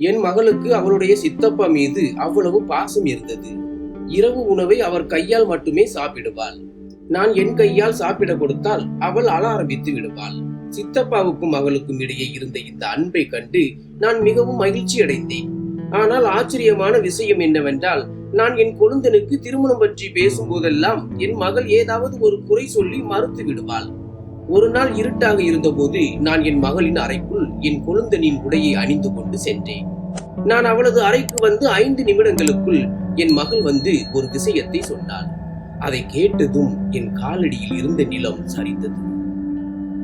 என் மகளுக்கு அவளுடைய சித்தப்பா மீது அவ்வளவு பாசம் இருந்தது. இரவு உணவை அவர் கையால் மட்டுமே சாப்பிடுவாள். நான் என் கையால் சாப்பிட கொடுத்தால் அவள் அழ ஆரம்பித்து விடுவாள். சித்தப்பாவுக்கும் மகளுக்கும் இடையே இருந்த இந்த அன்பை கண்டு நான் மிகவும் மகிழ்ச்சி அடைந்தேன். ஆனால் ஆச்சரியமான விஷயம் என்னவென்றால் நான் என் கொழுந்தனுக்கு திருமணம் பற்றி பேசும்போதெல்லாம் என் மகள் ஏதாவது ஒரு குறை சொல்லி மறுத்து விடுவாள். ஒரு நாள் இருட்டாக இருந்தபோது நான் என் மகளின் அறைக்குள் என் கொழுந்தனின் உடையை அணிந்து கொண்டு சென்றேன். நான் அவளது அறைக்கு வந்து ஐந்து நிமிடங்களுக்குள் என் மகள் வந்து ஒரு விஷயத்தை சொன்னாள். அதை கேட்டதும் என் காலடியில் இருந்த நிலம் சரிந்தது.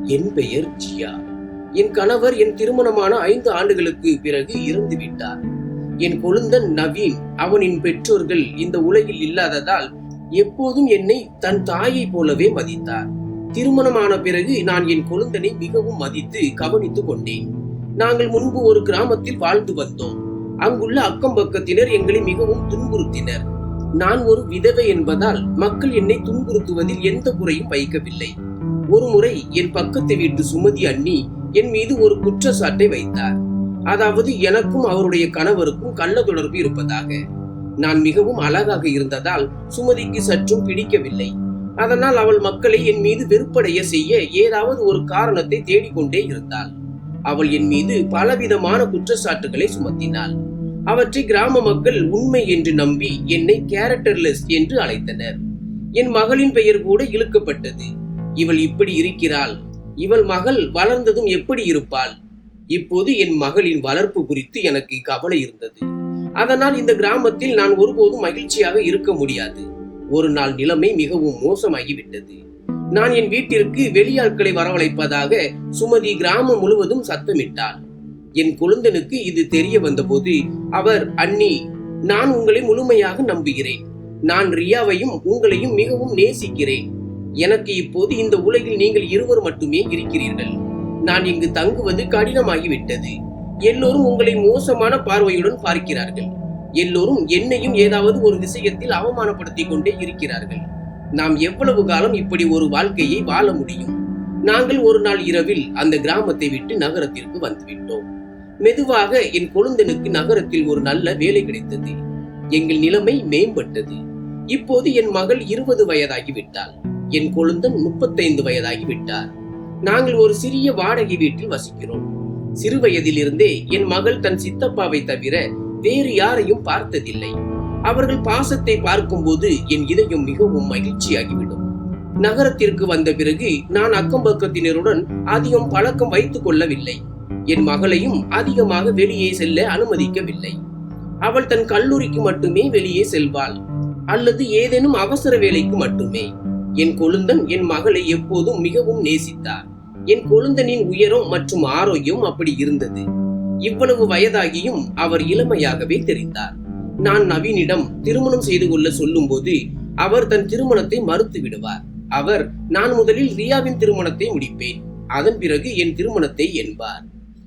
என் பெயர் ஜியா. என் கணவர் என் திருமணமான ஐந்து ஆண்டுகளுக்கு பிறகு இறந்து விட்டார். என் கொழுந்தன் நவீன் அவனின் பெற்றோர்கள் இந்த உலகில் இல்லாததால் எப்போதும் என்னை தன் தாயைப் போலவே மதித்தார். திருமணமான பிறகு நான் என் கொழுந்தனை மிகவும் மதித்து கவனித்துக் கொண்டேன். நாங்கள் முன்பு ஒரு கிராமத்தில் வாழ்ந்து வந்தோம். அங்குள்ள அக்கம் பக்கத்தினர் எங்களை மிகவும் துன்புறுத்தினர். நான் ஒரு விதவை என்பதால் மக்கள் என்னை துன்புறுத்துவதில் எந்த குறையும் வைக்கவில்லை ஒருமுறை என் பக்கத்து வீட்டு சுமதி அண்ணி என் மீது ஒரு குற்றச்சாட்டை வைத்தார். அதாவது எனக்கும் அவருடைய கணவருக்கும் கள்ள தொடர்பு இருப்பதாக. நான் மிகவும் அழகாக இருந்ததால் சுமதிக்கு சற்றும் பிடிக்கவில்லை. அதனால் அவள் மக்களை என் மீது வெறுப்படைய செய்ய ஏதாவது ஒரு காரணத்தை தேடிக்கொண்டே இருந்தாள். அவள் என் மீது பலவிதமான குற்றச்சாட்டுகளை சுமத்தினாள். அவற்றை கிராம மக்கள் உண்மை என்று நம்பி என்னை கேரக்டர்லெஸ் என்று அழைத்தனர். என் மகளின் பெயர் கூட இழுக்கப்பட்டது. இவள் இப்படி இருக்கிறாள். இவள் மகள் வளர்ந்ததும் எப்படி இருப்பாள்? இப்போது என் மகளின் வளர்ப்பு குறித்து எனக்கு கவலை இருந்தது. அதனால் இந்த கிராமத்தில் நான் ஒருபோதும் மகிழ்ச்சியாக இருக்க முடியாது. ஒரு நாள் நிலைமை மிகவும் மோசமாகிவிட்டது. நான் என் வீட்டிற்கு வெளியாட்களை வரவழைப்பதாக சுமதி கிராமம் முழுவதும் சத்தமிட்டாள். என் குழந்தனுக்கு இது தெரிய வந்தபோது அவர் அண்ணி நான் உங்களை முழுமையாக நம்புகிறேன். நான் ரியாவையும் உங்களையும் மிகவும் நேசிக்கிறேன். எனக்கு இப்போது இந்த உலகில் நீங்கள் இருவர் மட்டுமே இருக்கிறீர்கள். நான் இங்கு தங்குவது கடினமாகிவிட்டது. எல்லோரும் உங்களை மோசமான பார்வையுடன் பார்க்கிறார்கள். எல்லோரும் என்னையும் ஏதாவது ஒரு விஷயத்தில் அவமானப்படுத்திக் கொண்டே இருக்கிறார்கள். நாம் எவ்வளவு காலம் இப்படி ஒரு வாழ்க்கையை வாழ முடியும்? நாங்கள் ஒரு நாள் இரவில் அந்த கிராமத்தை விட்டு நகரத்திற்கு வந்துவிட்டோம். மெதுவாக என் கொழுந்தனுக்கு நகரத்தில் ஒரு நல்ல வேலை கிடைத்தது. எங்கள் நிலைமை மேம்பட்டது. இப்போது என் மகள் இருபது வயதாகிவிட்டாள். என் கொழுந்தன் முப்பத்தைந்து வயதாகிவிட்டார். நாங்கள் ஒரு சிறிய வாடகை வீட்டில் வசிக்கிறோம். சிறு வயதிலிருந்தே என் மகள் தன் சித்தப்பாவை தவிர வேறு யாரையும் பார்த்ததில்லை. அவர்கள் பாசத்தை பார்க்கும்போது என் இதயம் மிகவும் மகிழ்ச்சியாகிவிடும். நகரத்திற்கு வந்த பிறகு நான் அக்கம்பக்கத்தினருடன் அதிகம் பழக்கம் வைத்துக் கொள்ளவில்லை. என் மகளையும் அதிகமாக வெளியே செல்ல அனுமதிக்கவில்லை. அவள் தன் கல்லூரிக்கு மட்டுமே வெளியே செல்வாள். அல்லது ஏதேனும் அவசர வேலைக்கு மட்டுமே. என் கொழுந்தன் என் மகளை எப்போதும் மிகவும் நேசித்தார். என் கொழுந்தனின் உயரம் மற்றும் ஆரோக்கியம் அப்படி இருந்தது. இவ்வளவு வயதாகியும் அவர் இளமையாகவே தெரிந்தார். நான் நவீனிடம் திருமணம் செய்து கொள்ள சொல்லும் போது அவர் தன் திருமணத்தை மறுத்து விடுவார். அவர் நான் முதலில் ரியாவின் திருமணத்தை முடிப்பேன். அதன் பிறகு என் திருமணத்தை என்பார்.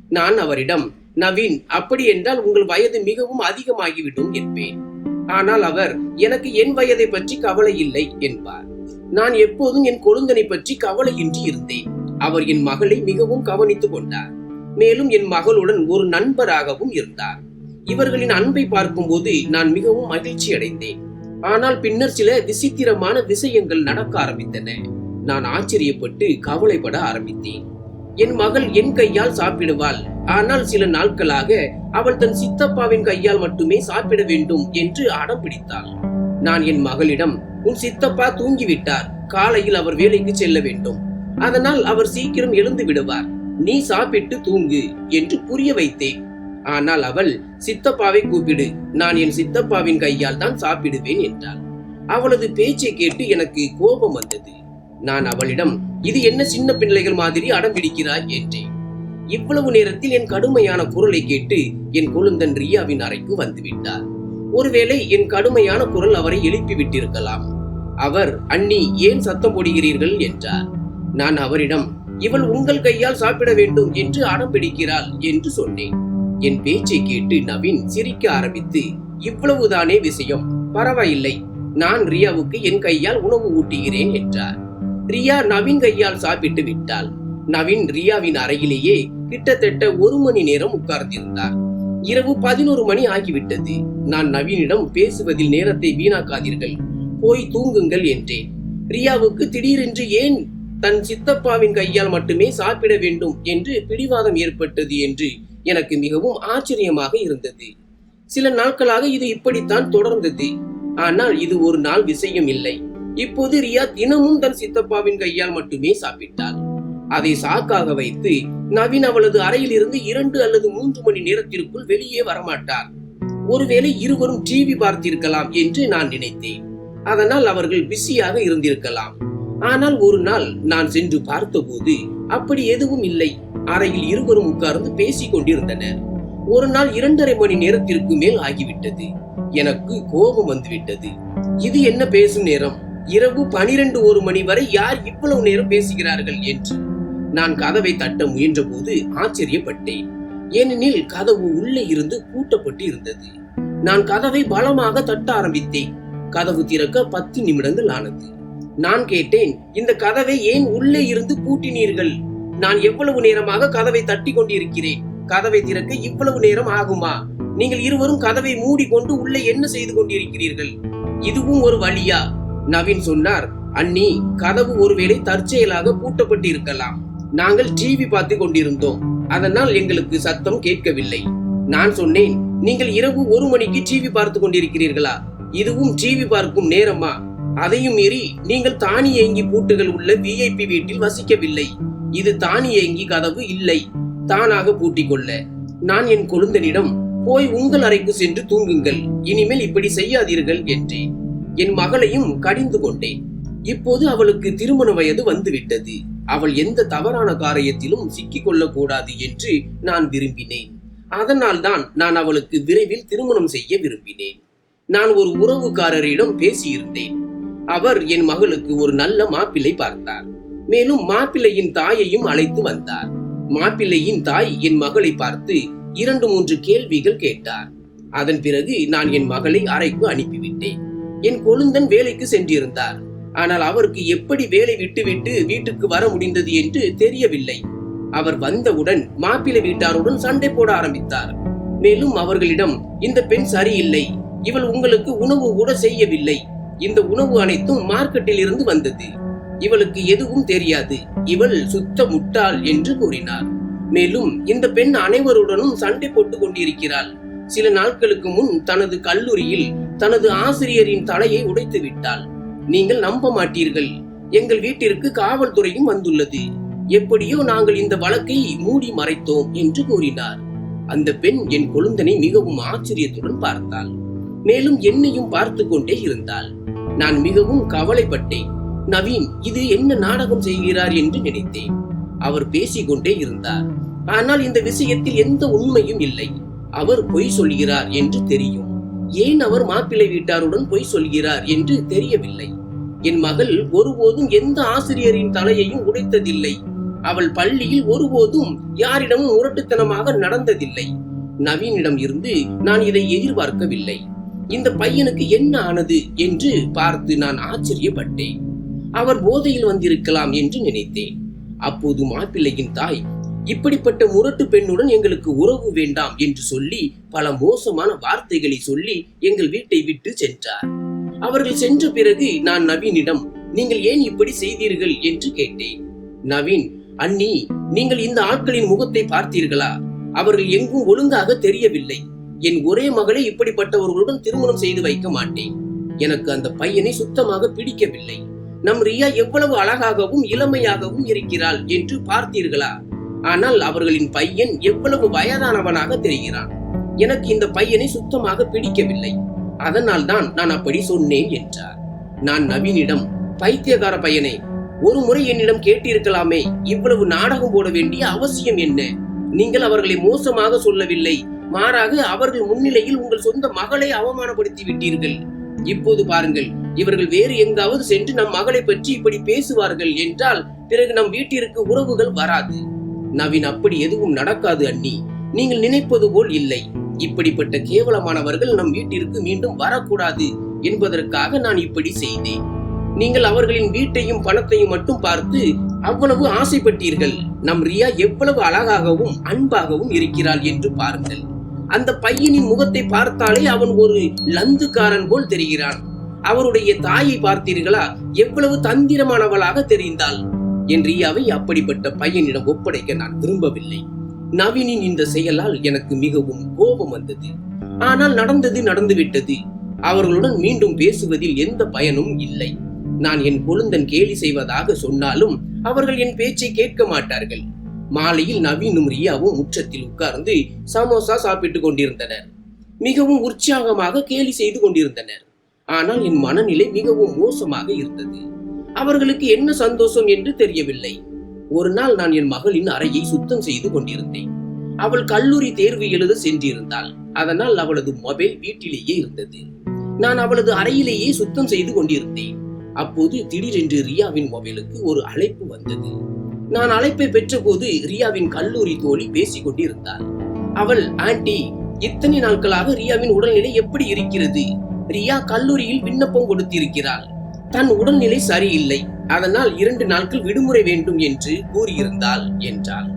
நான் அவரிடம் நவீன் அப்படி என்றால் உங்கள் வயது மிகவும் அதிகமாகிவிடும் என்பேன். ஆனால் அவர் எனக்கு என் வயதை பற்றி கவலை இல்லை என்பார். நான் எப்போதும் என் கொழுந்தனை பற்றி கவலையின்றி இருந்தேன். அவர் என் மகளை மிகவும் கவனித்துக் கொண்டார். மேலும் என் மகளுடன் ஒரு நண்பராகவும் இருந்தார். இவர்களின் அன்பை பார்க்கும்போது நான் மிகவும் மகிழ்ச்சி அடைந்தேன். ஆனால் பின்னர் சில விசித்திரமான விஷயங்கள் நடக்க ஆரம்பித்தன. நான் ஆச்சரியப்பட்டு கவலைப்பட ஆரம்பித்தேன். என் மகள் என் கையால் சாப்பிடுவாள். ஆனால் சில நாட்களாக அவள் தன் சித்தப்பாவின் கையால் மட்டுமே சாப்பிட வேண்டும் என்று அடம் பிடித்தாள். நான் என் மகளிடம் உன் சித்தப்பா தூங்கிவிட்டார். காலையில் அவர் வேலைக்கு செல்ல வேண்டும். அதனால் அவர் சீக்கிரம் எழுந்து விடுவார். நீ சாப்பிட்டு தூங்கு என்று புரிய வைத்தேன். ஆனால் அவள் சித்தப்பாவை கூப்பிடு நான் என் சித்தப்பாவின் கையால் தான் சாப்பிடுவேன் என்றாள். அவளது பேச்சை கேட்டு எனக்கு கோபம் வந்தது. நான் அவளிடம் இது என்ன சின்ன பிள்ளைகள் மாதிரி அடம் பிடிக்கிறாய் என்றேன். இவ்வளவு நேரத்தில் என் கடுமையான குரலை கேட்டு என் கொழுந்தன் ரியாவின் அறைக்கு வந்துவிட்டார். ஒருவேளை என் கடுமையான குரல் அவரை எழுப்பி விட்டிருக்கலாம். அவர் அண்ணி ஏன் சத்தம் போடுகிறீர்கள் என்றார். நான் அவரிடம் இவள் உங்கள் கையால் சாப்பிட வேண்டும் என்று அடம் பிடிக்கிறாள் என்று சொன்னேன். என் பேச்சை கேட்டு நவீன் சிரிக்க ஆரம்பித்து இவ்வளவுதானே விஷயம்? பரவாயில்லை. நான் ரியாவுக்கு என் கையால் உணவு ஊட்டுகிறேன் என்றார். ரியா நவீன் கையால் சாப்பிட்டு விட்டாள். நவீன் ரியாவின் அறையிலேயே கிட்டத்தட்ட ஒரு மணி நேரம் உட்கார்ந்திருந்தார். இரவு பதினோரு மணி ஆகிவிட்டது. நான் நவீனிடம் பேசுவதில் நேரத்தை வீணாக்காதீர்கள். போய் தூங்குங்கள் என்றேன். ரியாவுக்கு திடீரென்று ஏன் தன் சித்தப்பாவின் கையால் மட்டுமே சாப்பிட வேண்டும் என்று பிடிவாதம் ஏற்பட்டது என்று எனக்கு மிகவும் ஆச்சரியமாக இருந்தது. சில நாட்களாக இது இப்படித்தான் தொடர்ந்தது. ஆனால் இது ஒரு நாள் விஷயம் இல்லை. இப்போது ரியா தினமும் தன் சித்தப்பாவின் கையால் மட்டுமே சாப்பிட்டாள். அதை சாக்காக வைத்து நவீன் அவளது அறையில் இருந்து இரண்டு அல்லது மூன்று மணி நேரத்திற்குள் வெளியே வரமாட்டார். ஒருவேளை இருவரும் டிவி பார்த்திருக்கலாம் என்று நான் நினைத்தேன். அதனால் அவர்கள் பிஸியாக இருந்திருக்கலாம். ஆனால் ஒரு நாள் நான் சென்று பார்த்தபோது அப்படி எதுவும் இல்லை. அறையில் இருவரும் உட்கார்ந்து பேசிக் கொண்டிருந்தனர். ஒரு நாள் இரண்டரை மணி நேரத்திற்கு மேல் ஆகிவிட்டது. எனக்கு கோபம் வந்துவிட்டது. இது என்ன பேசும் நேரம்? இரவு பனிரெண்டு ஒரு மணி வரை யார் இவ்வளவு நேரம் பேசுகிறார்கள் என்று. நான் கதவை தட்ட முயன்றபோது ஆச்சரியப்பட்டேன். ஏனெனில் கதவு உள்ளே இருந்து பூட்டப்பட்டு இருந்தது. நான் கதவை பலமாக தட்ட ஆரம்பித்தேன். கதவு திறக்க பத்து நிமிடங்கள் ஆனது. நான் கேட்டேன் இந்த கதவை ஏன் உள்ளே இருந்து பூட்டினீர்கள்? நான் எவ்வளவு நேரமாக கதவை தட்டி கொண்டிருக்கிறேன்? கதவை திறக்க இவ்வளவு நேரம் ஆகுமா? நீங்கள் இருவரும் கதவை மூடிக்கொண்டு உள்ளே என்ன செய்து கொண்டிருக்கிறீர்கள்? இதுவும் ஒரு வழியா? நவீன் சொன்னார் அண்ணி கதவு ஒருவேளை தற்செயலாக பூட்டப்பட்டு இருக்கலாம் நாங்கள் டிவி பார்த்து கொண்டிருந்தோம். அதனால் எங்களுக்கு சத்தம் கேட்கவில்லை. நான் சொன்னேன் நீங்கள் இரவு ஒரு மணிக்கு டிவி பார்த்து கொண்டிருக்கிறீர்களா? இதுவும் டிவி பார்க்கும் நேரமா? அதையும் மீறி நீங்கள் தானியங்கி பூட்டுகள் உள்ள விஐபி வீட்டில் வசிக்கவில்லை. இது தானியங்கி கதவு இல்லை. தானாக பூட்டிக் கொள்ள. நான் என் கொழுந்தனிடம் போய் உங்கள் அறைக்கு சென்று தூங்குங்கள். இனிமேல் இப்படி செய்யாதீர்கள் என்றேன். என் மகளையும் கடிந்து கொண்டேன். இப்போது அவளுக்கு திருமண வயது வந்துவிட்டது. அவள் எந்த தவறான காரியத்திலும் சிக்கிக் கொள்ளக்கூடாது என்று நான் விரும்பினேன். அதனால்தான் நான் அவளுக்கு விரைவில் திருமணம் செய்ய விரும்பினேன். நான் ஒரு உறவுக்காரரிடம் பேசியிருந்தேன். அவர் என் மகளுக்கு ஒரு நல்ல மாப்பிள்ளை பார்த்தார். மேலும் மாப்பிள்ளையின் தாயையும் அழைத்து வந்தார். மாப்பிள்ளையின் தாய் என் மகளை பார்த்து இரண்டு மூன்று கேள்விகள் கேட்டார். அதன் பிறகு நான் என் மகளை அறைக்கு அனுப்பிவிட்டேன். என் கொழுந்தன் வேலைக்கு சென்றிருந்தார். ஆனால் அவருக்கு எப்படி வேலை விட்டுவிட்டு வீட்டுக்கு வர முடிந்தது என்று தெரியவில்லை. அவர் வந்தவுடன் மாப்பிள்ளை வீட்டாருடன் சண்டை போட ஆரம்பித்தார். மேலும் அவர்களிடம் இந்த பெண் சரியில்லை. இவள் உங்களுக்கு உணவு கூட செய்யவில்லை. இந்த உணவு அனைத்தும் மார்க்கெட்டில் இருந்து வந்தது. இவளுக்கு எதுவும் தெரியாது. இவள் சுத்த முட்டாள் என்று கூறினார் மேலும் இந்த பெண் அனைவருடனும் சண்டை போட்டுக் கொண்டிருக்கிறாள். சில நாட்களுக்கு முன் தனது கல்லூரியில் தனது ஆசிரியரின் தலையை உடைத்து விட்டாள். நீங்கள் நம்ப மாட்டீர்கள். எங்கள் வீட்டிற்கு காவல்துறையும் வந்துள்ளது. எப்படியோ நாங்கள் இந்த வழக்கை மூடி மறைத்தோம் என்று கூறினார். அந்த பெண் என் கொழுந்தனை மிகவும் ஆச்சரியத்துடன் பார்த்தாள். மேலும் என்னையும் பார்த்து கொண்டே இருந்தாள். நான் மிகவும் கவலைப்பட்டேன். நவீன் இது என்ன நாடகம் செய்கிறார் என்று நினைத்தேன். அவர் பேசிக்கொண்டே இருந்தார். ஆனால் இந்த விஷயத்தில் எந்த உண்மையும் இல்லை. அவர் பொய் சொல்கிறார் என்று தெரியும். ஏன் அவர் மாப்பிள்ளை வீட்டாருடன் பொய் சொல்கிறார் என்று தெரியவில்லை. என் மகள் ஒருபோதும் எந்த ஆசிரியரின் தலையையும் உடைத்ததில்லை. அவள் பள்ளியில் ஒருபோதும் யாரிடமும் முரட்டுத்தனமாக நடந்ததில்லை. நவீனிடம் இருந்து நான் இதை எதிர்பார்க்கவில்லை. இந்த பையனுக்கு என்ன ஆனது என்று பார்த்து நான் ஆச்சரியப்பட்டேன். அவர் போதையில் வந்திருக்கலாம் என்று நினைத்தேன். அப்போது மாப்பிள்ளையின் தாய் இப்படிப்பட்ட முரட்டு பெண்ணுடன் எங்களுக்கு உறவு வேண்டாம் என்று சொல்லி பல மோசமான வார்த்தைகளை சொல்லி எங்கள் வீட்டை விட்டு சென்றார். அவர்கள் சென்ற பிறகு நான் நவீனிடம் நீங்கள் ஏன் இப்படி செய்தீர்கள்? என்று கேட்டேன். நவீன் அண்ணி நீங்கள் இந்த ஆட்களின் முகத்தை பார்த்தீர்களா? அவர்கள் எங்கும் ஒழுங்காக தெரியவில்லை. என் ஒரே மகளை இப்படிப்பட்டவர்களுடன் திருமணம் செய்து வைக்க மாட்டேன். எனக்கு அந்த பையனை சுத்தமாக பிடிக்கவில்லை. நம் ரியா எவ்வளவு அழகாகவும் இளமையாகவும் இருக்கிறாள் என்று பார்த்தீர்களா? ஆனால் அவர்களின் பையன் எவ்வளவு வயதானவனாக தெரிகிறான். எனக்கு இந்த பையனை சுத்தமாக பிடிக்கவில்லை. அதனால் தான் நான் அப்படி சொன்னேன் என்றார். நான் நவீனிடம் பைத்தியக்கார பையனை ஒரு முறை என்னிடம் கேட்டிருக்கலாமே இவ்வளவு நாடகம் போட வேண்டிய அவசியம் என்ன? நீங்கள் அவர்களை மோசமாக சொல்லவில்லை மாறாக அவர்கள் முன்னிலையில் உங்கள் சொந்த மகளை அவமானப்படுத்தி விட்டீர்கள். இப்போது பாருங்கள் இவர்கள் வேறு எங்காவது சென்று நம் மகளை பற்றி இப்படி பேசுவார்கள் என்றால் பிறகு நம் வீட்டிற்கு உறவுகள் வராது. நவீன் அப்படி எதுவும் நடக்காது அண்ணி. நீங்கள் நினைப்பது போல் இல்லை. இப்படிப்பட்ட கேவலமானவர்கள் நம் வீட்டிற்கு மீண்டும் வரக்கூடாது என்பதற்காக நான் இப்படி செய்தேன். நீங்கள் அவர்களின் வீட்டையும் பணத்தையும் மட்டும் பார்த்து அவ்வளவு ஆசைப்பட்டீர்கள். நம் ரியா எவ்வளவு அழகாகவும் அன்பாகவும் இருக்கிறாள் என்று பாருங்கள். அந்த பையனின் முகத்தை பார்த்தாலே அவன் ஒரு லந்துக்காரன் போல் தெரிகிறான். அவருடைய தாயை பார்த்தீர்களா? எவ்வளவு தந்திரமானவளாக தெரிந்தாள்? என் ரியாவை அப்படிப்பட்ட பையனிடம் ஒப்படைக்க நான் விரும்பவில்லை. நவீனின் இந்த செயலால் எனக்கு மிகவும் கோபம் வந்தது. ஆனால் நடந்தது நடந்துவிட்டது. அவர்களுடன் மீண்டும் பேசுவதில் எந்த பயனும் இல்லை. நான் என் கொழுந்தன் கேலி செய்வதாக சொன்னாலும் அவர்கள் என் பேச்சை கேட்க மாட்டார்கள். மாலையில் நவீனும் ரியாவும் முற்றத்தில் உட்கார்ந்து சமோசா சாப்பிட்டு கொண்டிருந்தனர். மிகவும் உற்சாகமாக கேலி செய்து கொண்டிருந்தனர். ஆனால் என் மனநிலை மிகவும் மோசமாக இருந்தது. அவர்களுக்கு என்ன சந்தோஷம் என்று தெரியவில்லை. ஒரு நாள் நான் என் மகளின் அறையை சுத்தம் செய்து கொண்டிருந்தேன். அவள் கல்லூரி தேர்வு எழுத சென்றிருந்தாள். அதனால் அவளது மொபைல் வீட்டிலேயே இருந்தது. நான் அவளது அறையிலேயே சுத்தம் செய்து கொண்டிருந்தேன். அப்போது திடீரென்று ரியாவின் மொபைலுக்கு ஒரு அழைப்பு வந்தது. நான் அழைப்பை பெற்றபோது ரியாவின் கல்லூரி தோழி பேசிக் கொண்டிருந்தாள். அவள் ஆண்டி இத்தனை நாட்களாக ரியாவின் உடல்நிலை எப்படி இருக்கிறது? ரியா கல்லூரியில் விண்ணப்பம் கொடுத்திருக்கிறாள். தன் உடல்நிலை சரியில்லை. அதனால் இரண்டு நாட்கள் விடுமுறை வேண்டும் என்று கூறியிருந்தாள் என்றாள்.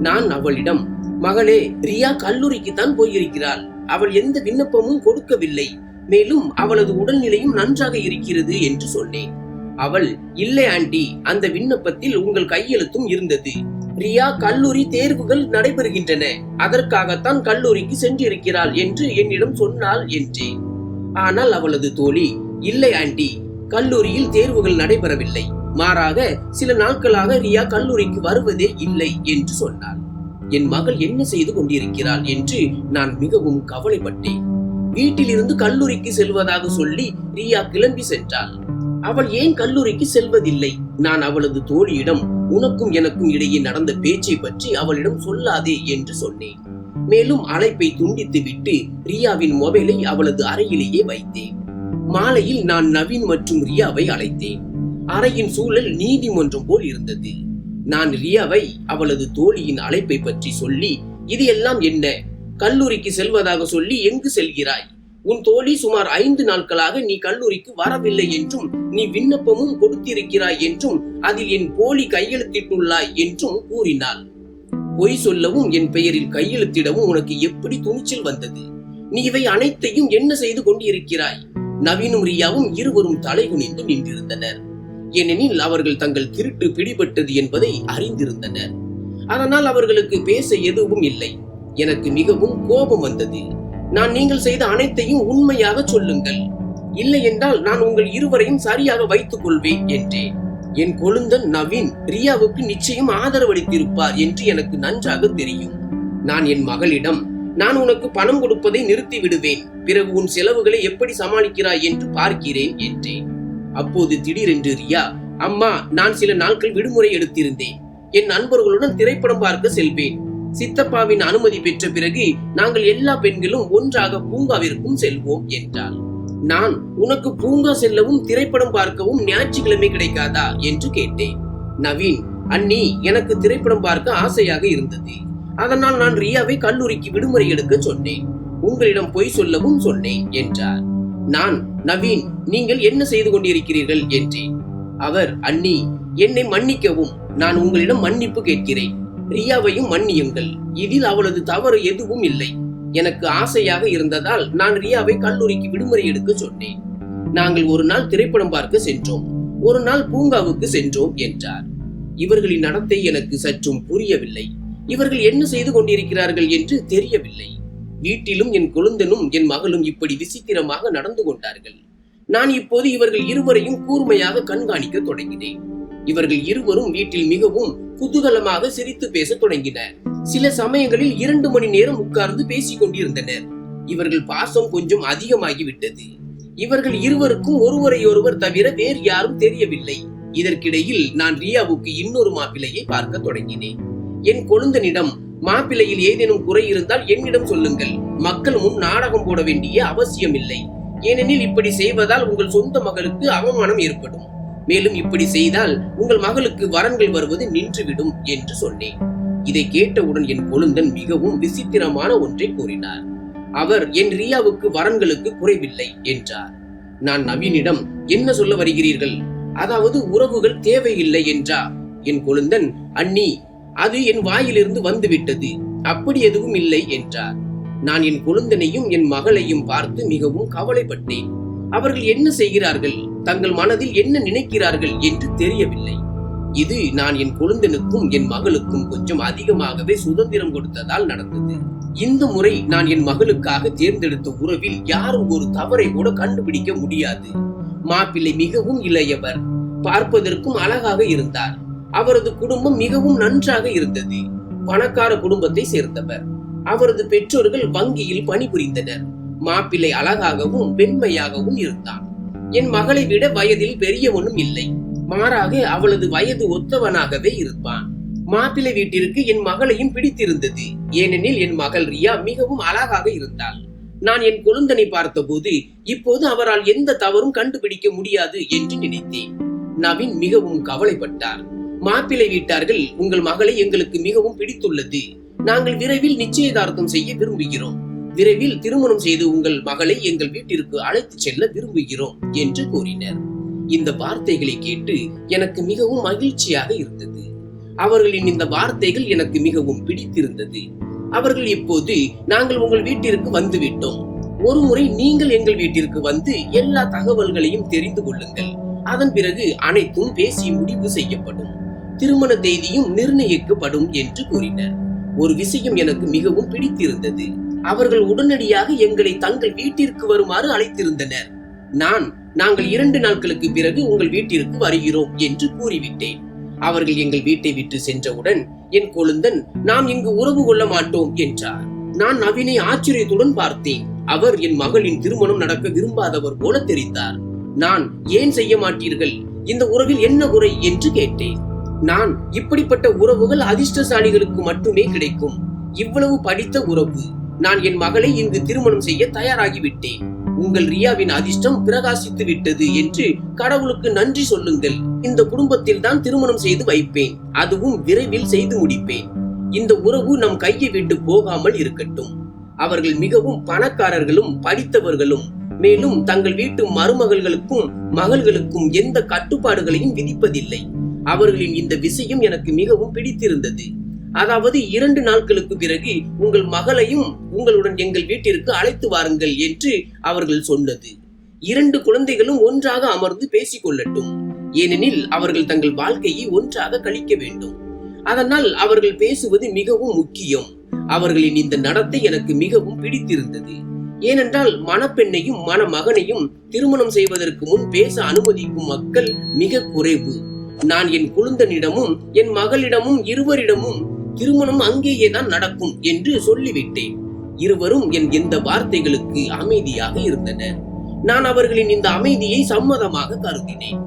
நான் அவளிடம் மகளே ரியா கல்லூரிக்கு தான் போயிருக்கிறாள். அவள் எந்த விண்ணப்பமும் கொடுக்கவில்லை. மேலும் அவளது உடல்நிலையும் நன்றாக இருக்கிறது என்று சொன்னேன். அவள் இல்லை ஆண்டி அந்த விண்ணப்பத்தில் உங்கள் கையெழுத்தும் இருந்தது. ரியா கல்லூரி தேர்வுகள் நடைபெறுகின்றன. அதற்காகத்தான் கல்லூரிக்கு சென்றிருக்கிறாள் என்று என்னிடம் சொன்னாள் என்றேன் ஆனால் அவளது தோழி இல்லை ஆண்டி கல்லூரியில் தேர்வுகள் நடைபெறவில்லை. மாறாக சில நாட்களாக ரியா கல்லூரிக்கு வருவதே இல்லை என்று சொன்னாள். என் மகள் என்ன செய்து கொண்டிருக்கிறாள்? என்று நான் மிகவும் கவலைப்பட்டேன். வீட்டிலிருந்து கல்லூரிக்கு செல்வதாக சொல்லி ரியா கிளம்பி சென்றாள். அவள் ஏன் கல்லூரிக்கு செல்வதில்லை? நான் அவளது தோழியிடம் உனக்கும் எனக்கும் இடையே நடந்த பேச்சை பற்றி அவளிடம் சொல்லாதே என்று சொன்னேன். மேலும் அழைப்பை துண்டித்து விட்டு ரியாவின் மொபைலை அவளது அறையிலேயே வைத்தேன். மாலையில் நான் நவீன் மற்றும் ரியாவை அழைத்தேன். அறையின் சூழல் நீதிமன்றம் போல் இருந்தது. நான் ரியாவை அவளது தோழியின் அழைப்பை பற்றி சொல்லி இது எல்லாம் என்ன? கல்லூரிக்கு செல்வதாக சொல்லி எங்கு செல்கிறாய்? உன் தோழி சுமார் ஐந்து நாட்களாக நீ கல்லூரிக்கு வரவில்லை என்றும் நீ விண்ணப்பமும் கொடுத்திருக்கிறாய் என்றும் அதில் என் போலி கையெழுத்திட்டுள்ளாய் என்றும் கூறினாள். பொய் சொல்லவும் என் பெயரில் கையெழுத்திடவும் உனக்கு எப்படி துணிச்சல் வந்தது? நீ இவை அனைத்தையும் என்ன செய்து கொண்டிருக்கிறாய்? நவீனும் ரியாவும் இருவரும் தலை குனிந்து நின்றிருந்தனர். ஏனெனில் அவர்கள் தங்கள் திருட்டு பிடிபட்டது என்பதை அறிந்திருந்தனர். அதனால் அவர்களுக்கு பேச எதுவும் இல்லை. எனக்கு மிகவும் கோபம் வந்தது. நான் நீங்கள் செய்த அனைத்தையும் உண்மையாக சொல்லுங்கள். இல்லை என்றால் நான் உங்கள் இருவரையும் சரியாக வைத்துக் கொள்வேன் என்றேன். என் கொழுந்தன் நவீன் ரியாவுக்கு நிச்சயம் ஆதரவளித்திருப்பார் என்று எனக்கு நன்றாக தெரியும். நான் என் மகளிடம் நான் உனக்கு பணம் கொடுப்பதை நிறுத்தி விடுவேன். பிறகு உன் செலவுகளை எப்படி சமாளிக்கிறாய் என்று பார்க்கிறேன் என்றேன். அப்போது திடீரென்று ரியா அம்மா நான் சில நாட்கள் விடுமுறை எடுத்திருந்தேன். என் நண்பர்களுடன் திரைப்படம் பார்க்க செல்வேன். சித்தப்பாவின் அனுமதி பெற்ற பிறகு நாங்கள் எல்லா பெண்களும் ஒன்றாக பூங்காவிற்கும் செல்வோம் என்றாள். நான் உனக்கு பூங்கா செல்லவும் திரைப்படம் பார்க்கவும் ஞாயிற்றுக்கிழமை கிடைக்காதா? என்று கேட்டேன். நவீன் அண்ணி எனக்கு திரைப்படம் பார்க்க ஆசையாக இருந்தது. அதனால் நான் ரியாவை கல்லூரிக்கு விடுமுறை எடுக்க சொன்னேன். உங்களிடம் பொய் சொல்லவும் சொன்னேன் என்றார். நான் நவீன் நீங்கள் என்ன செய்து கொண்டிருக்கிறீர்கள்? என்றேன். அவர் அண்ணி என்னை மன்னிக்கவும் நான் உங்களிடம் மன்னிப்பு கேட்கிறேன். ரியாவையும் மன்னியுங்கள். இதில் அவளது தவறு எதுவும் இல்லை. எனக்கு ஆசையாக இருந்ததால் நான் ரியாவை கல்லூரிக்கு விடுமுறை எடுக்க சொன்னேன். நாங்கள் ஒரு நாள் திரைப்படம் பார்க்க சென்றோம். ஒரு நாள் பூங்காவுக்கு சென்றோம் என்றார். இவர்களின் நடத்தை எனக்கு சற்றும் புரியவில்லை. இவர்கள் என்ன செய்து கொண்டிருக்கிறார்கள் என்று தெரியவில்லை. வீட்டிலும் என் கொழுந்தனும் என் மகளும் இப்படி விசித்திரமாக நடந்து கொண்டார்கள். நான் இப்போது இவர்கள் இருவரையும் கூர்மையாக கண்காணிக்க தொடங்கினேன். இவர்கள் இருவரும் வீட்டில் மிகவும் குதூகலமாக சிரித்து பேச தொடங்கினர். சில சமயங்களில் இரண்டு மணி நேரம் உட்கார்ந்து பேசிக் கொண்டிருந்தனர். இவர்கள் பாசம் கொஞ்சம் அதிகமாகிவிட்டது. இவர்கள் இருவருக்கும் ஒருவரையொருவர் தவிர வேறு யாரும் தெரியவில்லை. இதற்கிடையில் நான் ரியாவுக்கு இன்னொரு மாப்பிள்ளையை பார்க்க தொடங்கினேன். என் கொழுந்தனிடம் மாப்பிள்ளையில் ஏதேனும் குறை இருந்தால் என்னிடம் சொல்லுங்கள். மக்கள் முன் நாடகம் போட வேண்டிய அவசியம் இல்லை ஏனெனில் இப்படி செய்வதால் உங்கள் சொந்த மகளுக்கு அவமானம் ஏற்படும். மேலும் இப்படி செய்தால் உங்கள் மகளுக்கு வரன்கள் வருவது நின்றுவிடும் என்று சொன்னேன். இதை கேட்டவுடன் என் கொழுந்தன் மிகவும் விசித்திரமான ஒன்றை கூறினார். அவர் என் ரியாவுக்கு வரன்களுக்கு குறைவில்லை என்றார். நான் நவீனிடம் என்ன சொல்ல வருகிறீர்கள்? அதாவது உறவுகள் தேவையில்லை என்றா? என் கொழுந்தன் அண்ணி அது என் வாயிலிருந்து வந்துவிட்டது அப்படி எதுவும் இல்லை என்றார். நான் என் குழந்தனையும் என் மகளையும் பார்த்து மிகவும் கவலைப்பட்டேன். அவர்கள் என்ன செய்கிறார்கள்? தங்கள் மனதில் என்ன நினைக்கிறார்கள் என்று தெரியவில்லை. இது நான் என் குழந்தனுக்கும் என் மகளுக்கும் கொஞ்சம் அதிகமாகவே சுதந்திரம் கொடுத்ததால் நடந்தது. இந்த முறை நான் என் மகளுக்காக தேர்ந்தெடுத்த உறவில் யாரும் ஒரு தவறை கூட கண்டுபிடிக்க முடியாது. மாப்பிள்ளை மிகவும் இளையவர். பார்ப்பதற்கும் அழகாக இருந்தார். அவரது குடும்பம் மிகவும் நன்றாக இருந்தது. பணக்கார குடும்பத்தை சேர்ந்தவர். அவரது பெற்றோர்கள் வங்கியில் பணிபுரிந்தனர். மாப்பிள்ளை அழகாகவும் பெண்மையாகவும் இருந்தான் என் மகளை விட வயதில் பெரியவனும் இல்லை. மாறாக அவளது வயது ஒத்தவனாகவே இருப்பான். மாப்பிள்ளை வீட்டிற்கு என் மகளையும் பிடித்திருந்தது. ஏனெனில் என் மகள் ரியா மிகவும் அழகாக இருந்தாள். நான் என் குழந்தனை பார்த்தபோது இப்போது அவரால் எந்த தவறும் கண்டுபிடிக்க முடியாது என்று நினைத்தேன். நவீன் மிகவும் கவலைப்பட்டார். மாப்பிள்ளை வீட்டார்கள் உங்கள் மகளை எங்களுக்கு மிகவும் பிடித்துள்ளது. நாங்கள் விரைவில் நிச்சயதார்த்தம் செய்ய விரும்புகிறோம். விரைவில் திருமணம் செய்து உங்கள் மகளை எங்கள் வீட்டிற்கு அழைத்துச் செல்ல விரும்புகிறோம் என்று கூறினர். இந்த வார்த்தைகளை கேட்டு எனக்கு மிகவும் மகிழ்ச்சியாக இருந்தது. அவர்களின் இந்த வார்த்தைகள் எனக்கு மிகவும் பிடித்திருந்தது. அவர்கள் இப்போது நாங்கள் உங்கள் வீட்டிற்கு வந்துவிட்டோம் ஒரு முறை நீங்கள் எங்கள் வீட்டிற்கு வந்து எல்லா தகவல்களையும் தெரிந்து கொள்ளுங்கள். அதன் பிறகு அனைத்தும் பேசி முடிவு செய்யப்படும். திருமண தேதியும் நிர்ணயிக்கப்படும் என்று கூறினர். ஒரு விஷயம் எனக்கு மிகவும் பிடித்திருந்தது. அவர்கள் உடனடியாக எங்களை தங்கள் வீட்டிற்கு வருமாறு அழைத்திருந்தனர். நான் நாங்கள் இரண்டு நாட்களுக்கு பிறகு உங்கள் வீட்டிற்கு வருகிறோம் என்று கூறிவிட்டேன். அவர்கள் எங்கள் வீட்டை விட்டு சென்றவுடன் என் கொழுந்தன் நாம் இங்கு உறவு கொள்ள மாட்டோம் என்றார். நான் நவீனை ஆச்சரியத்துடன் பார்த்தேன். அவர் என் மகளின் திருமணம் நடக்க விரும்பாதவர் போல தெரிந்தார். நான் ஏன் செய்ய மாட்டீர்கள்? இந்த உறவில் என்ன குறை? என்று கேட்டேன். நான் இப்படிப்பட்ட உறவுகள் அதிர்ஷ்டசாலிகளுக்கு மட்டுமே கிடைக்கும். இவ்வளவு படித்த உறவு. நான் என் மகளை இங்கு திருமணம் செய்ய தயாராகிவிட்டேன். உங்கள் ரியாவின் அதிர்ஷ்டம் பிரகாசித்து விட்டது என்று கடவுளுக்கு நன்றி சொல்லுங்கள். இந்த குடும்பத்தில் தான் திருமணம் செய்து வைப்பேன். அதுவும் விரைவில் செய்து முடிப்பேன். இந்த உறவு நம் கையை விட்டு போகாமல் இருக்கட்டும். அவர்கள் மிகவும் பணக்காரர்களும் படித்தவர்களும். மேலும் தங்கள் வீட்டு மருமகள்களுக்கும் மகள்களுக்கும் எந்த கட்டுப்பாடுகளையும் விதிப்பதில்லை. அவர்களின் இந்த விஷயம் எனக்கு மிகவும் பிடித்திருந்தது. அதாவது இரண்டு நாட்களுக்கு பிறகு உங்கள் மகளையும் உங்களுடன் எங்கள் வீட்டிற்கு அழைத்து வாருங்கள் என்று அவர்கள் சொன்னது. இரண்டு குழந்தைகளும் ஒன்றாக அமர்ந்து பேசிக் கொள்ளட்டும். ஏனெனில் அவர்கள் தங்கள் வாழ்க்கையை ஒன்றாக கழிக்க வேண்டும். அதனால் அவர்கள் பேசுவது மிகவும் முக்கியம். அவர்களின் இந்த நடத்தை எனக்கு மிகவும் பிடித்திருந்தது. ஏனென்றால் மணப்பெண்ணையும் மணமகனையும் திருமணம் செய்வதற்கு முன் பேச அனுமதிக்கும் மக்கள் மிக குறைவு. நான் என் குழுந்தனிடமும் என் மகளிடமும் இருவரிடமும் திருமணம் அங்கேயே தான் நடக்கும் என்று சொல்லிவிட்டேன். இருவரும் என் இந்த வார்த்தைகளுக்கு அமைதியாக இருந்தனர். நான் அவர்களின் இந்த அமைதியை சம்மதமாக கருதினேன்.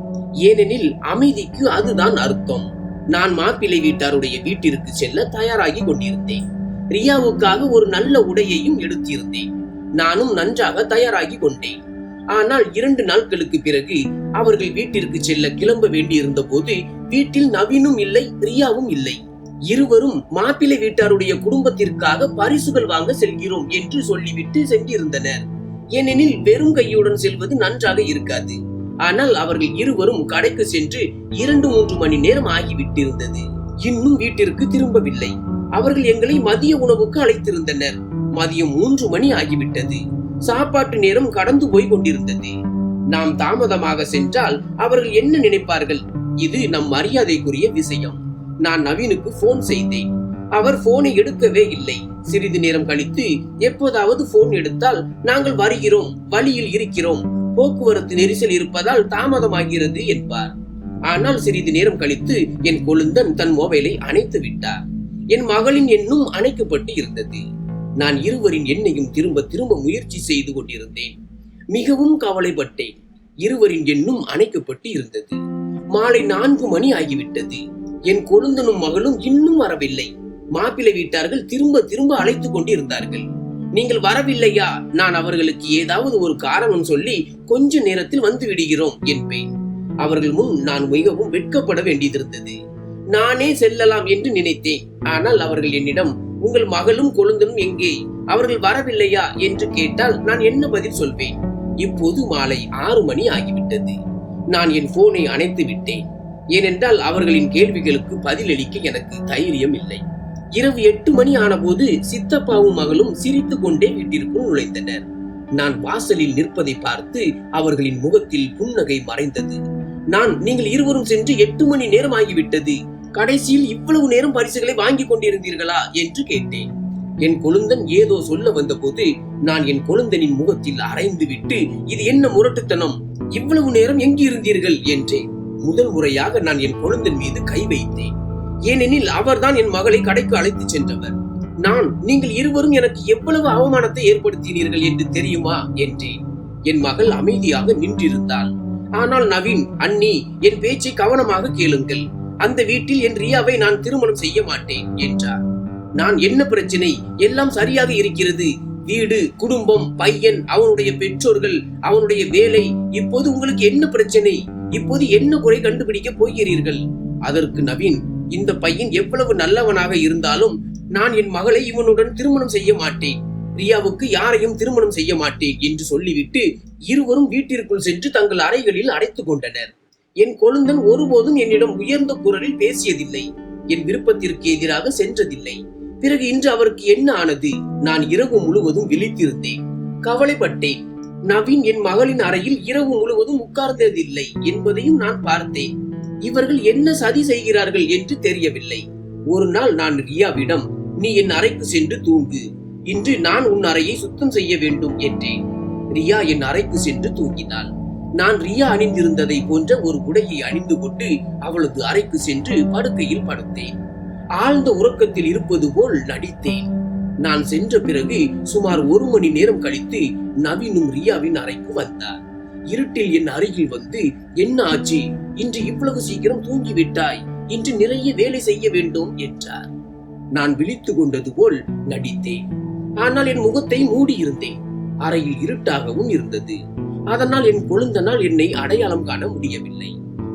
ஏனெனில் அமைதிக்கு அதுதான் அர்த்தம். நான் மாப்பிள்ளை வீட்டாருடைய வீட்டிற்கு செல்ல தயாராகி கொண்டிருந்தேன். ரியாவுக்காக ஒரு நல்ல உடையையும் எடுத்திருந்தேன். நானும் நன்றாக தயாராகி கொண்டேன். ஆனால் இரண்டு நாட்களுக்கு பிறகு அவர்கள் வீட்டிற்கு செல்ல கிளம்ப வேண்டியிருந்த போது வீட்டில் நவீனும் இல்லை ரியாவும் இல்லை. இருவரும் மாப்பிள்ளை வீட்டாருடைய குடும்பத்திற்காக பரிசுகள் வாங்க செல்கிறோம் என்று சொல்லிவிட்டு சென்றிருந்தனர். ஏனெனில் வெறும் கையுடன் செல்வது நன்றாக இருக்காது. ஆனால் அவர்கள் இருவரும் கடைக்கு சென்று இரண்டு மூன்று மணி நேரம் ஆகிவிட்டிருந்தது. இன்னும் வீட்டிற்கு திரும்பவில்லை. அவர்கள் எங்களை மதிய உணவுக்கு அழைத்திருந்தனர். மதியம் மூன்று மணி ஆகிவிட்டது. சாப்பாட்டு நேரம் கடந்து போய் கொண்டிருந்தது. நாம் தாமதமாக சென்றால் அவர்கள் என்ன நினைப்பார்கள்? இது நம் மரியாதைக்குரிய விஷயம். நான் நவீனுக்கு போன் செய்தேன். அவர் போனை எடுக்கவே இல்லை. சிறிது நேரம் கழித்து எப்போதாவது போன் எடுத்தால் நாங்கள் வருகிறோம் வழியில் இருக்கிறோம். போக்குவரத்து நெரிசல் இருப்பதால் தாமதமாகிறது என்பார். ஆனால் சிறிது நேரம் கழித்து என் கொழுந்தன் தன் மொபைலை அணைத்து விட்டார். என் மகளின் எண்ணும் அணைக்கப்பட்டு இருந்தது. நான் இருவரின் எண்ணையும் திரும்ப திரும்ப முயற்சி செய்து கொண்டிருந்தேன். மிகவும் கவலைப்பட்டேன். இருவரின் எண்ணும் அணைக்கப்பட்டு இருந்தது. மாலை நான்கு மணி ஆகிவிட்டது. என் கொழுந்தனும் மகளும் இன்னும் வரவில்லை. மாப்பிள்ளை வீட்டார்கள் திரும்ப திரும்ப அழைத்துக் கொண்டிருந்தார்கள். நீங்கள் வரவில்லையா? நான் அவர்களுக்கு ஏதாவது ஒரு காரணம் சொல்லி கொஞ்ச நேரத்தில் வந்து விடுகிறோம் என்பேன் அவர்கள் முன் நான் மிகவும் வெட்கப்பட வேண்டியதிருந்தது நானே செல்லலாம் என்று நினைத்தேன். ஆனால் அவர்கள் என்னிடம் உங்கள் மகளும் கொழுந்தனும் எங்கே? அவர்கள் வரவில்லையா? என்று கேட்டால் நான் என்ன பதில் சொல்வேன்? இப்போது மாலை ஆறு மணி ஆகிவிட்டது. நான் என் போனை அணைத்து விட்டேன் ஏனென்றால் அவர்களின் கேள்விகளுக்கு பதிலளிக்க எனக்கு தைரியம் இல்லை இரவு எட்டு மணி ஆனபோது சித்தப்பாவும் மகளும் சிரித்து கொண்டே வீட்டிற்குள் நுழைந்தனர். நான் வாசலில் நிற்பதை பார்த்து அவர்களின் முகத்தில் புன்னகை மறைந்தது. நான் நீங்கள் இருவரும் சென்று எட்டு மணி நேரம் ஆகிவிட்டது கடைசியில் இவ்வளவு நேரம் பரிசுகளை வாங்கி கொண்டிருந்தீர்களா? என்று கேட்டேன். என் கொழுந்தன் ஏதோ சொல்ல வந்தபோது நான் என் கொழுந்தனின் முகத்தில் அரைந்து விட்டு இது என்ன முரட்டுத்தனம்? இவ்வளவு நேரம் எங்கு இருந்தீர்கள் என்றேன். முதல் முறையாக நான் என் கொழுந்தன் மீது கை வைத்தேன். ஏனெனில் அவர்தான் என் மகளை கடைக்கு அழைத்து சென்றவர். நான் நீங்கள் இருவரும் எனக்கு எவ்வளவு அவமானத்தை ஏற்படுத்தினீர்கள் என்று தெரியுமா? என்றேன். என் மகள் அமைதியாக நின்றிருந்தாள். ஆனால் நவீன் அண்ணி என் பேச்சை கவனமாக கேளுங்கள். அந்த வீட்டில் என் ரியாவை நான் திருமணம் செய்ய மாட்டேன் என்றார். நான் என்ன பிரச்சனை? எல்லாம் சரியாக இருக்கிறது. வீடு குடும்பம் பையன் அவனுடைய பெற்றோர்கள் அவனுடைய வேலை. இப்போது உங்களுக்கு என்ன பிரச்சனை? இப்போது என்ன குறை கண்டுபிடிக்க போகிறீர்கள்? அதற்கு நவீன் இந்த பையன் எவ்வளவு நல்லவனாக இருந்தாலும் நான் என் மகளை இவனுடன் திருமணம் செய்ய மாட்டேன். ரியாவுக்கு யாரையும் திருமணம் செய்ய மாட்டேன் என்று சொல்லிவிட்டு இருவரும் வீட்டிற்குள் சென்று தங்கள் அறைகளில் அடைத்துக் கொண்டனர். என் கொழுந்தன் ஒருபோதும் என்னிடம் உயர்ந்த குரலில் பேசியதில்லை. என் விருப்பத்திற்கு எதிராக சென்றதில்லை. பிறகு இன்று அவருக்கு என்ன ஆனது? நான் இரவு முழுவதும் விழித்திருந்தேன். கவலைப்பட்டேன். நவீன் என் மகளின் அறையில் இரவு முழுவதும் உட்கார்ந்ததில்லை என்பதையும் நான் பார்த்தேன். இவர்கள் என்ன சதி செய்கிறார்கள் என்று தெரியவில்லை. ஒரு நாள் நான் ரியாவிடம் நீ என் அறைக்கு சென்று தூங்கு. இன்று நான் உன் அறையை சுத்தம் செய்ய வேண்டும் என்றேன். ரியா என் அறைக்கு சென்று தூங்கினாள். நான் ரியா அணிந்திருந்ததை போன்ற ஒரு உடையை அணிந்து கொண்டு அவளது அறைக்கு சென்று படுக்கையில் படுத்தேன். ஆழ்ந்த உறக்கத்தில் இருப்பது போல் நடித்தேன். நான் சென்ற பிறகு சுமார் ஒரு மணி நேரம் கழித்து நவீனும் ரியாவின் அறைக்கு வந்தார். இருட்டில் என் அருகில் வந்து என்ன ஆச்சு இன்று இவ்வளவு சீக்கிரம் தூங்கிவிட்டாய் இன்று நிறைய வேலை செய்ய வேண்டும் என்றார். நான் விழித்து கொண்டது போல் நடித்தேன். ஆனால் என் முகத்தை மூடியிருந்தேன். அறையில் இருட்டாகவும் இருந்தது. அதனால் என் கொழுந்தனால் என்னை அடையாளம் காண முடியவில்லை.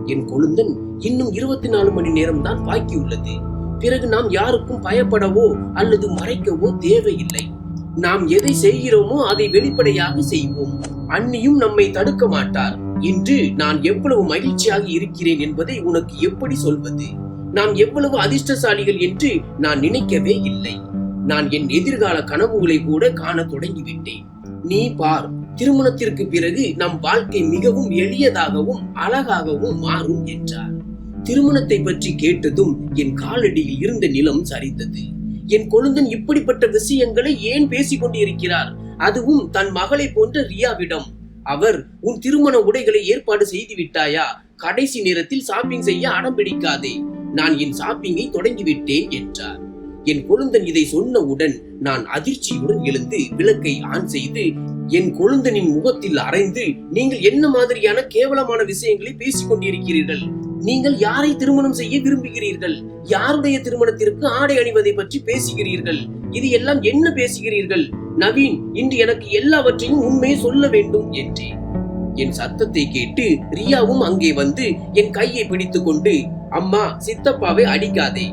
என் கொழுந்தன் இன்னும் இருபத்தி நாலு மணி நேரம் தான் பாக்கியுள்ளது. பிறகு நாம் யாருக்கும் பயப்படவோ அல்லது மறைக்கவோ தேவையில்லை. நாம் எதை செய்கிறோமோ அதை வெளிப்படையாக செய்வோம். அன்னியும் நம்மை தடுக்க மாட்டார். இன்று நான் எவ்வளவு மகிழ்ச்சியாக இருக்கிறேன் என்பதை உனக்கு எப்படி சொல்வது? நாம் எவ்வளவு அதிர்ஷ்டசாலிகள் என்று நான் நினைக்கவே இல்லை. நான் என் எதிர்கால கனவுகளை கூட காண தொடங்கிவிட்டேன். நீ பார் திருமணத்திற்கு பிறகு நம் வாழ்க்கை மிகவும் எளியதாகவும் அழகாகவும் மாறும் என்றார். திருமணத்தை பற்றி கேட்டதும் என் காலடியில் இருந்த நிலம் சரிந்தது. என் கொழுந்தன் இப்படிப்பட்ட விஷயங்களை ஏன் பேசிக் கொண்டிருக்கிறார்? அதுவும் தன் மகளை போன்ற ரியாவிடம். அவர் உன் திருமண உடைகளை ஏற்பாடு செய்து விட்டாயா? கடைசி நேரத்தில் ஷாப்பிங் செய்ய அடம் பிடிக்காதே. நான் என் ஷாப்பிங்கை தொடங்கிவிட்டேன் என்றார். என் கொழுந்தன் இதை சொன்னவுடன் நான் அதிர்ச்சியுடன் எழுந்து விளக்கை ஆன் செய்து என் கொழுந்தனின் முகத்தில் அரைந்து நீங்கள் என்ன மாதிரியான கேவலமான விஷயங்களை பேசிக் கொண்டிருக்கிறீர்கள்? நீங்கள் யாரை திருமணம் செய்ய விரும்புகிறீர்கள்? யாருடைய திருமணத்திற்கு ஆடை அணிவதை பற்றி பேசுகிறீர்கள்? இது எல்லாம் என்ன பேசுகிறீர்கள்? நவீன் இன்று எனக்கு எல்லாவற்றையும் உண்மையை சொல்ல வேண்டும் என்றேன் என் சத்தத்தை கேட்டு ரியாவும் அங்கே வந்து என் கையை பிடித்துக்கொண்டு அம்மா சித்தப்பாவை அடிக்காதே.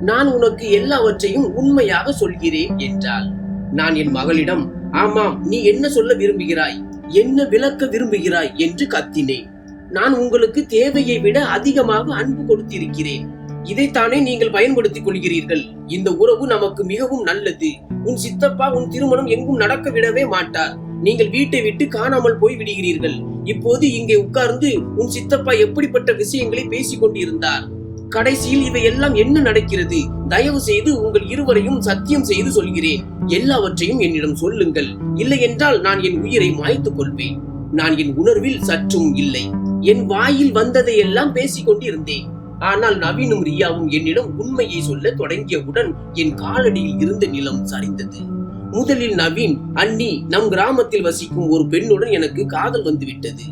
நான் உனக்கு எல்லாவற்றையும் உண்மையாக சொல்கிறேன் என்றாள். நான் என் மகளிடம் ஆமாம் நீ என்ன சொல்ல விரும்புகிறாய்? என்ன விளக்க விரும்புகிறாய்? என்று கத்தினேன். நான் உங்களுக்கு தேவையை விட அதிகமாக அன்பு கொடுத்திருக்கிறேன். இதைத்தானே நீங்கள் பயன்படுத்திக் கொள்கிறீர்கள். இந்த உறவு நமக்கு மிகவும் நல்லது. உன் சித்தப்பா உன் திருமணம் எங்கும் நடக்க விடவே மாட்டார். நீங்கள் வீட்டை விட்டு காணாமல் போய் விடுகிறீர்கள். இப்போது இங்கே உட்கார்ந்து உன் சித்தப்பா எப்படிப்பட்ட விஷயங்களை பேசிக் கொண்டிருந்தார்? கடைசியில் இவை எல்லாம் என்ன நடக்கிறது? தயவு செய்து உங்கள் இருவரையும் சத்தியம் செய்து சொல்கிறேன். எல்லாவற்றையும் என்னிடம் சொல்லுங்கள். இல்லை என்றால் நான் என் உயிரை மாய்த்துக் கொள்வேன். நான் என் உணர்வில் சற்றும் இல்லை. என் வாயில் வந்ததை எல்லாம் பேசிக் கொண்டிருந்தேன் ஆனால் நவீனும் ரியாவும் என்னிடம் உண்மையை சொல்ல தொடங்கியவுடன் என் காலடியில் இருந்த நிலம் சரிந்தது. முதலில் நவீன் அண்ணி நம் கிராமத்தில் வசிக்கும் ஒரு பெண்ணுடன் எனக்கு காதல் வந்துவிட்டது.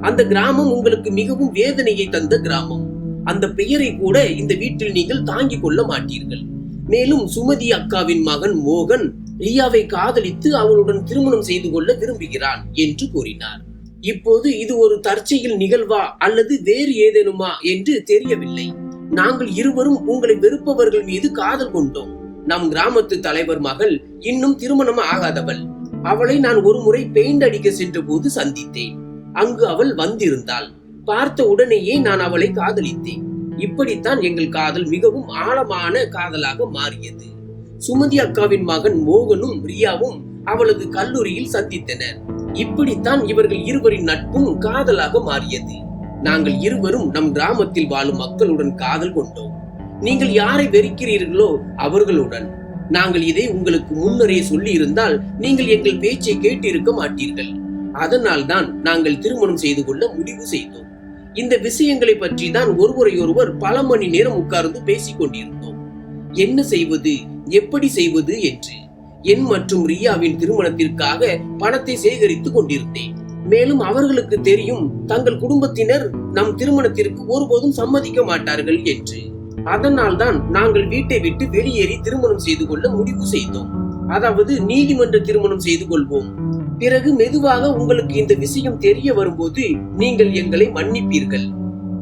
அந்த கிராமம் உங்களுக்கு மிகவும் வேதனையை தந்த கிராமம். அந்த பெயரை கூட இந்த வீட்டில் நீங்கள் தாங்கிக் கொள்ள மாட்டீர்கள். மேலும் சுமதி அக்காவின் மகன் மோகன் ரியாவை காதலித்து அவளுடன் திருமணம் செய்து கொள்ள விரும்புகிறான் என்று கூறினார். இப்போது இது ஒரு தற்செயல் நிகழ்வா அல்லது வேறு ஏதேனுமா என்று தெரியவில்லை. நாங்கள் இருவரும் உங்களை வெறுப்பவர்கள் மீது காதல் கொண்டோம். நம் கிராமத்து தலைவர் மகள் இன்னும் திருமணம் ஆகாதவள். அவளை நான் ஒரு முறை பெயிண்ட் அடிக்க சென்ற போது சந்தித்தேன். அங்கு அவள் வந்திருந்தாள். பார்த்த உடனேயே நான் அவளை காதலித்தேன். இப்படித்தான் எங்கள் காதல் மிகவும் ஆழமான காதலாக மாறியது. சுமதி அக்காவின் மகன் மோகனும் ரியாவும் அவளது கல்லூரியில் சந்தித்தனர். இப்படித்தான் இவர்கள் இருவரின் நட்பும் காதலாக மாறியது. நாங்கள் இருவரும் நம் கிராமத்தில் வாழும் மக்களுடன் காதல் கொண்டோம். நீங்கள் யாரை வெறுக்கிறீர்களோ அவர்களுடன். நாங்கள் இதை உங்களுக்கு முன்னரே சொல்லி இருந்தால் நீங்கள் எங்கள் பேச்சை கேட்டிருக்க மாட்டீர்கள். அதனால் தான் நாங்கள் திருமணம் செய்து கொள்ள முடிவு செய்தோம். இந்த விஷயங்களை பற்றி தான் ஒருவரையொருவர் பல மணி நேரம் உட்கார்ந்து பேசிக் கொண்டிருந்தோம் என்ன செய்வது எப்படி செய்வது என்று. என் மற்றும் ரியாவின் திருமணத்திற்காக பணத்தை சேகரித்துக் கொண்டிருந்தேன். மேலும் அவர்களுக்கு தெரியும் தங்கள் குடும்பத்தினர் நம் திருமணத்திற்கு ஒருபோதும் சம்மதிக்க மாட்டார்கள் என்று. அதனால் தான் நாங்கள் வீட்டை விட்டு வெளியேறி திருமணம் செய்து கொள்ள முடிவு செய்தோம். அதாவது நீதிமன்ற திருமணம் செய்து கொள்வோம். பிறகு மெதுவாக உங்களுக்கு இந்த விஷயம் தெரிய வரும்போது நீங்கள் எங்களை மன்னிப்பீர்கள்.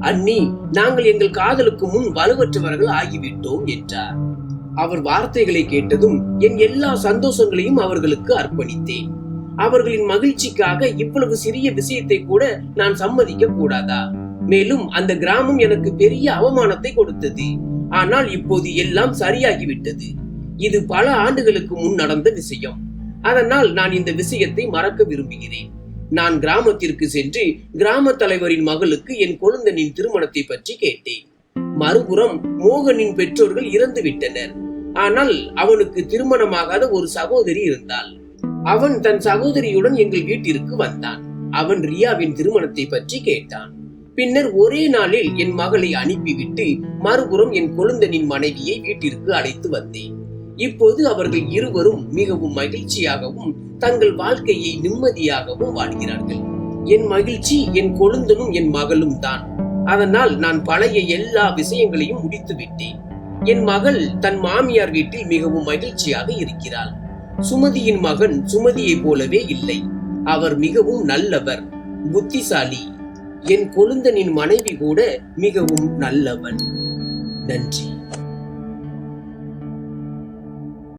அண்ணி நாங்கள் எங்கள் காதலுக்கு முன் வலுவற்றவர்கள் ஆகிவிட்டோம் என்றார். அவர் வார்த்தைகளை கேட்டதும் என் எல்லா சந்தோஷங்களையும் அவர்களுக்கு அர்ப்பணித்தேன். அவர்களின் மகிழ்ச்சிக்காக இவ்வளவு சிறிய விஷயத்தை கூட நான் சம்மதிக்க கூடாதா? மேலும் அந்த கிராமம் எனக்கு பெரிய அவமானத்தை கொடுத்தது. ஆனால் இப்போது எல்லாம் சரியாகிவிட்டது. இது பல ஆண்டுகளுக்கு முன் நடந்த விஷயம். அதனால் நான் இந்த விஷயத்தை மறக்க விரும்புகிறேன். நான் கிராமத்திற்கு சென்று கிராம தலைவரின் மகளுக்கு என் குழந்தனின் திருமணத்தை பற்றி கேட்டேன். மறுபுறம் மோகனின் பெற்றோர்கள் இறந்து விட்டனர் ஆனால் அவனுக்கு திருமணமாகாத ஒரு சகோதரி இருந்தாள். அவன் தன் சகோதரியுடன் எங்கள் வீட்டிற்கு வந்தான். அவன் ரியாவின் திருமணத்தை பற்றி கேட்டான். பின்னர் ஒரே நாளில் என் மகளை அனுப்பிவிட்டு மறுபுறம் என் கொழுந்தனின் மனைவியை வீட்டிற்கு அழைத்து வந்தேன். இப்போது அவர்கள் இருவரும் மிகவும் மகிழ்ச்சியாகவும் தங்கள் வாழ்க்கையை நிம்மதியாகவும் வாழ்கிறார்கள். என் மகிழ்ச்சி என் கொழுந்தனும் என் மகளும் தான். அதனால் நான் பழைய எல்லா விஷயங்களையும் முடித்து விட்டேன் என் மகள் தன் மாமியார் வீட்டில் மிகவும் மகிழ்ச்சியாக இருக்கிறாள். சுமதியின் மகன் சுமதியைப் போலவே இல்லை. அவர் மிகவும் நல்லவர் புத்திசாலி. என் கொழுந்தனின் மனைவி கூட மிகவும் நல்லவன். நன்றி.